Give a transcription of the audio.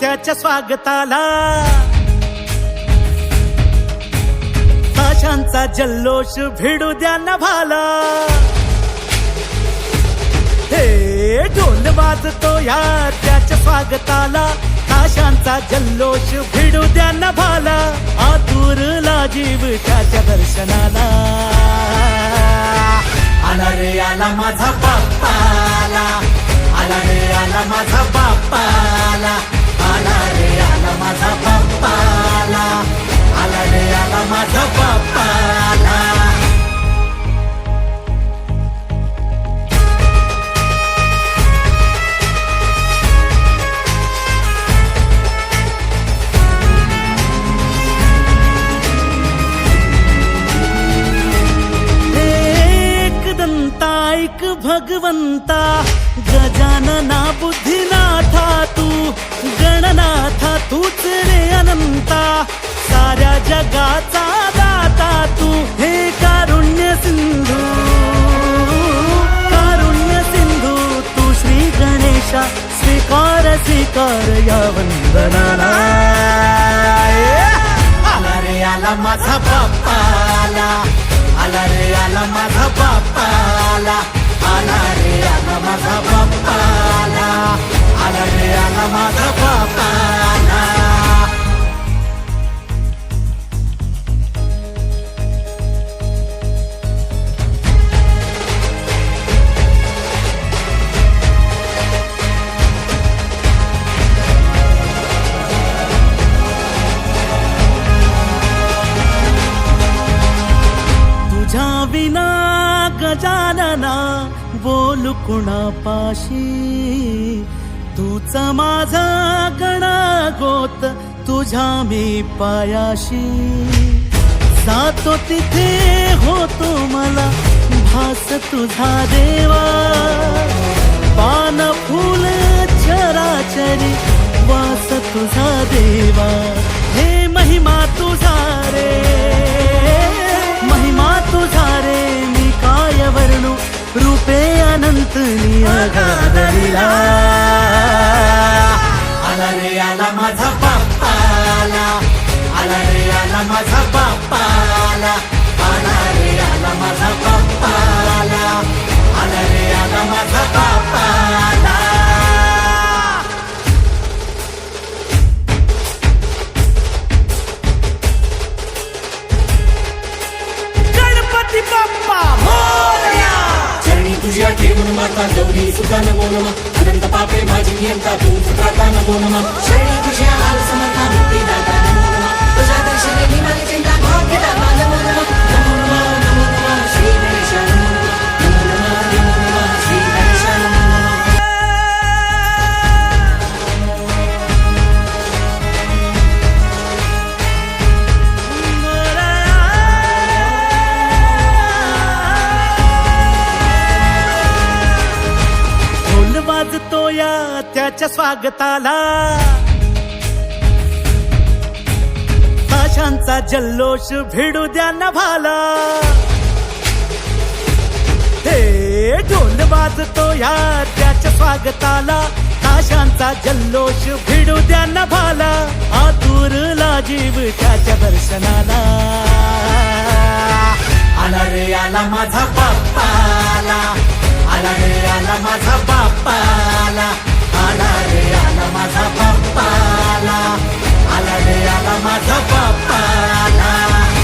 त्याच्या स्वागताला. ताशांचा जल्लोष भिडू द्या नभाला. हे ढोल वाजतो या त्याच्या स्वागताला. ताशांचा जल्लोष भिडू द्या नभाला. आतुरला जीव त्याच्या दर्शनाला. आला रे आला माझा बाप्पाला. आला रे आला माझा बाप्पा. आला म्हणता ऐक भगवंता. गजानना बुद्धिनाथा तू गणनाथा तूच रे अनंता. साऱ्या जगाचा दाता तू हे कारुण्य सिंधू. कारुण्य सिंधू तू श्री गणेशा स्वीकार स्वीकार या वंदनाला आला रे आला माझा बाप्पाला. आला रे आला माझा बाप्पा आला. आला रे आला माझा बाप्पा. विना गजानना बोलू कुणापाशी? तूच माझा गणा गोत तुझ्या मी पायाशी. जातो तिथे होतो मला भास तुझा देवा. पान चरा चराचरी वास तुझा देवा. आला माझा बाप्पाला आला रे आला माझा बाप्पाला आला रे आला माझा बाप्पाला गणपती बाप्पा मोरया! चरणी तुझ्या ठेवून माता गौरी सुद्धा नको नमा अनंत पापे माझी नियंता तू सुखाता नको नमा शरणी तुझ्या हाल या त्याच्या स्वागताला. ताशांचा जल्लोष भिडू द्या नभाला. हे ढोल वाजतो या त्याच्या स्वागताला. ताशांचा जल्लोष भिडू द्या नभाला. आतुरला जीव त्याच्या दर्शनाला. आला रे आला माझा बाप्पाला. आला रे आला माझा बाप्पा